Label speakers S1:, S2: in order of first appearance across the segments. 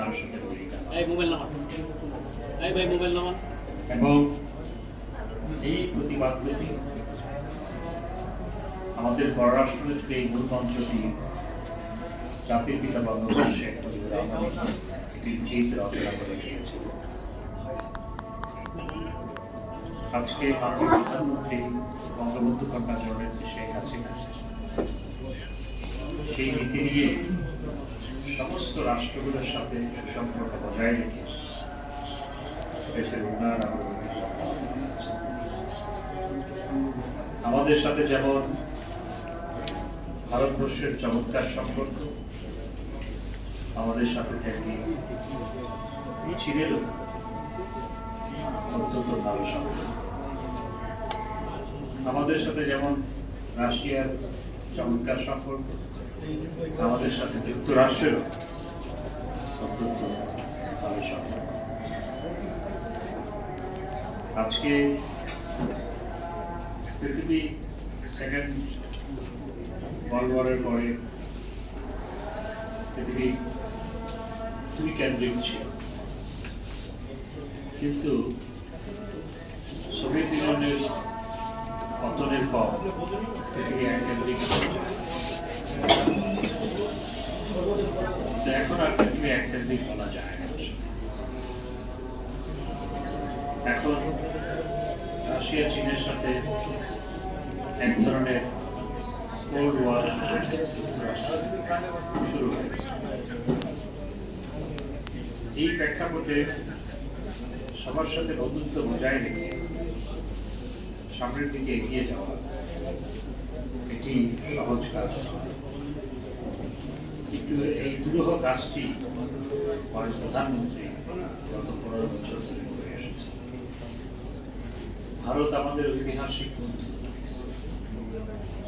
S1: কারোর সাথে জড়িত এবং এই আমাদের পররাষ্ট্রনীতির এই মূল জাতির পিতা বঙ্গবন্ধু শেখ মুজিবুর রহমান একটি রচনা করে আজকে প্রধানমন্ত্রী বঙ্গবন্ধু কন্যা জননেত্রী শেখ হাসিনা সেই নীতি নিয়ে সমস্ত রাষ্ট্রগুলোর সাথে সুসম্পর্ক বজায় রেখে দেশের উন্নয়ন আমাদের সাথে যেমন ভারতবর্ষের চমৎকার সম্পর্ক, আমাদের সাথে তেমনি ছিলেও অত্যন্ত ভালো সম্পর্ক। আমাদের সাথে যেমন রাশিয়ার চমৎকার সম্পর্ক আমাদের সাথে যুক্তরাষ্ট্রেরও আজকে পৃথিবী সেকেন্ড ওয়ার্ল্ড ওয়ারের পরে পৃথিবী দুই কেন্দ্রিক ছিল। কিন্তু সোভিয়েত ইউনিয়নের পতনের পর পৃথিবী এক কেন্দ্রিক রাশিয়া, চীনের সাথে এক ধরনের এই প্রেক্ষাপটে সবার সাথে বন্ধুত্ব বজায় সামনের দিকে এগিয়ে যাওয়া এটি সহজ কাজ নয়। একটু এই দুরূহ কাজটি আমাদের প্রধানমন্ত্রী গত পনেরো বছর ধরে করে এসেছে ভারত আমাদের ঐতিহাসিক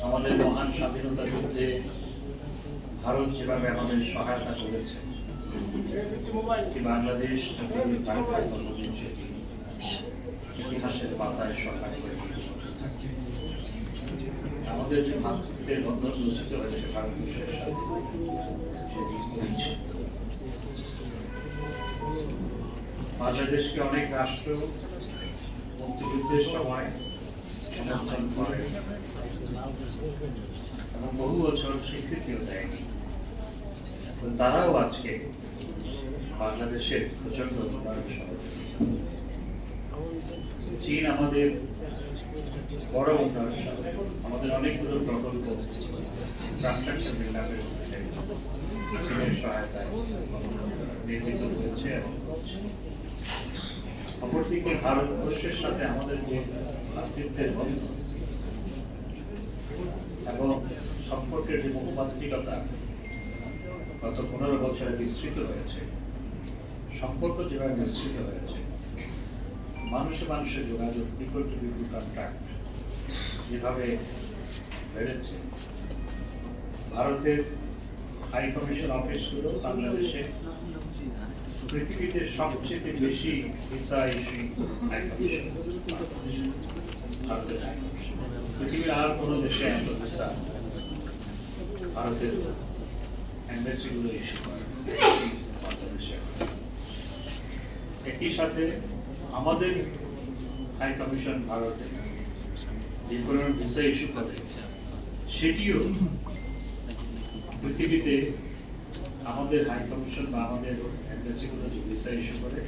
S1: আমাদের মহান স্বাধীনতা যুদ্ধে ভারত যেভাবে আমাদের সহায়তা করেছে বাংলাদেশ ইতিহাসের পাতায় সরকার করে আমাদের যে ভাতৃত্বের বন্ধন রচিত হয়েছে বাংলাদেশকে অনেক রাষ্ট্র মুক্তিযুদ্ধের সময় সমর্থন করে। এবং বহু বছর স্বীকৃতিও দেয়নি। তারাও আজকে বাংলাদেশের প্রচণ্ড চীন আমাদের বড় উন্নয়ন। আমাদের অনেকগুলো প্রকল্প কনস্ট্রাকশন বিল্ডাপের অপরদিকে ভারতবর্ষের সাথে আমাদের যে ভাতৃত্বের বন্ধন এবং সম্পর্কের যে মুখপাত্রিকতা গত পনেরো বছরে বিস্তৃত হয়েছে, সম্পর্ক যেভাবে বিস্তৃত হয়েছে মানুষে মানুষের যোগাযোগ পিপল টু পিপল কন্ট্যাক্ট যেভাবে বেড়েছে, ভারতের হাই কমিশন অফিসগুলো বাংলাদেশে পৃথিবীতে সবচেয়ে বেশি ভিসা ইস্যুইং হাই কমিশন পৃথিবীর আর কোনো দেশে এত ভিসা ভারতের ইস্যু করে একই সাথে আমাদের হাই কমিশন ভারতে যে কোনো ভিসা ইস্যু করে সেটিও পৃথিবীতে আমাদের হাই কমিশন বা আমাদের এম্বাসিগুলো যে ভিসা ইস্যু করে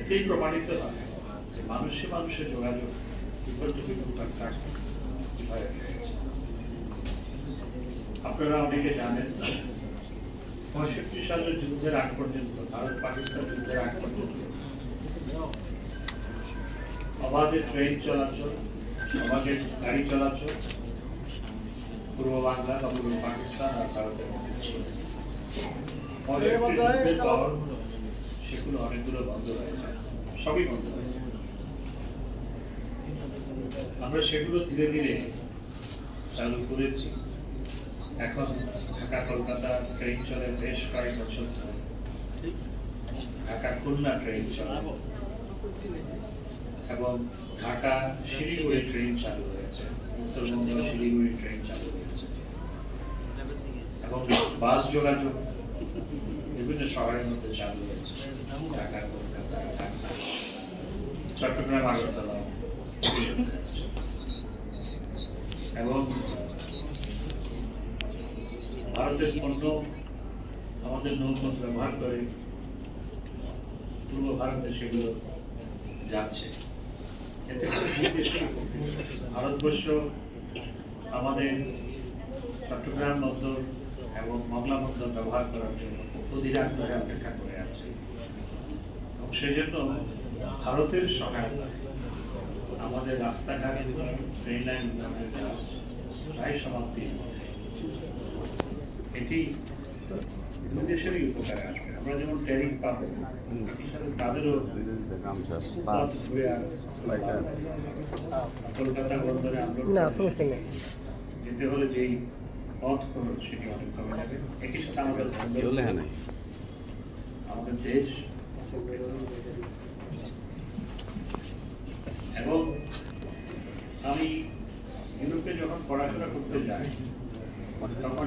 S1: এতেই প্রমাণিত হয় যে মানুষে মানুষের যোগাযোগ, বিপদ বিপদ আপনারা অনেকে জানেন পঁয়ষট্টি সালের যুদ্ধের আগ পর্যন্ত ভারত পাকিস্তান যুদ্ধের আগ পর্যন্ত অবাধে ট্রেন চলাচল অবাধে গাড়ি চলাচল, পূর্ব বাংলা বা পূর্ব পাকিস্তান আর ভারতের মধ্যে ছিল। সেগুলো অনেকগুলো বন্ধ হয়ে সবই বন্ধ হয়ে আমরা সেগুলো ধীরে ধীরে চালু করেছি। এখন ঢাকা, কলকাতা ট্রেন চলে বেশ কয়েক বছর ঢাকা, খুলনা ট্রেন চলে। এবং ঢাকা, শিলিগুড়ি ট্রেন চালু হয়েছে। উত্তরবঙ্গ শিলিগুড়ি ট্রেন চালু হয়েছে। এবং বাস যোগাযোগ বিভিন্ন শহরের মধ্যে চালু হয়েছে। ঢাকা, কলকাতা চট্টগ্রাম, আগরতলা। এবং ভারতের পণ্য, আমাদের নৌপথ ব্যবহার করে পূর্ব ভারতে সেগুলো যাচ্ছে। এতে ভারতবর্ষ আমাদের চট্টগ্রাম বন্দর এবং মংলা বন্দর ব্যবহার করার জন্য অধীর আগ্রহে অপেক্ষা করে আছে। এবং সেজন্য ভারতের সহায়তা, আমাদের রাস্তাঘাট, ট্রেন লাইন প্রায় সমাপ্তির মধ্যে এটি দুই দেশেরই উপকারে আসবে। আমরা যেমন ট্রেনিং পাবো তাদেরও কলকাতা বন্দরে আন্দোলন
S2: না সমস্যা নেই।
S1: যেতে হলে যেই পথ খরচ সেটি অনেক কমে যাবে একই সাথে আমাদের আমাদের দেশ এবং আমি ইউরোপে যখন পড়াশোনা করতে যাই তখন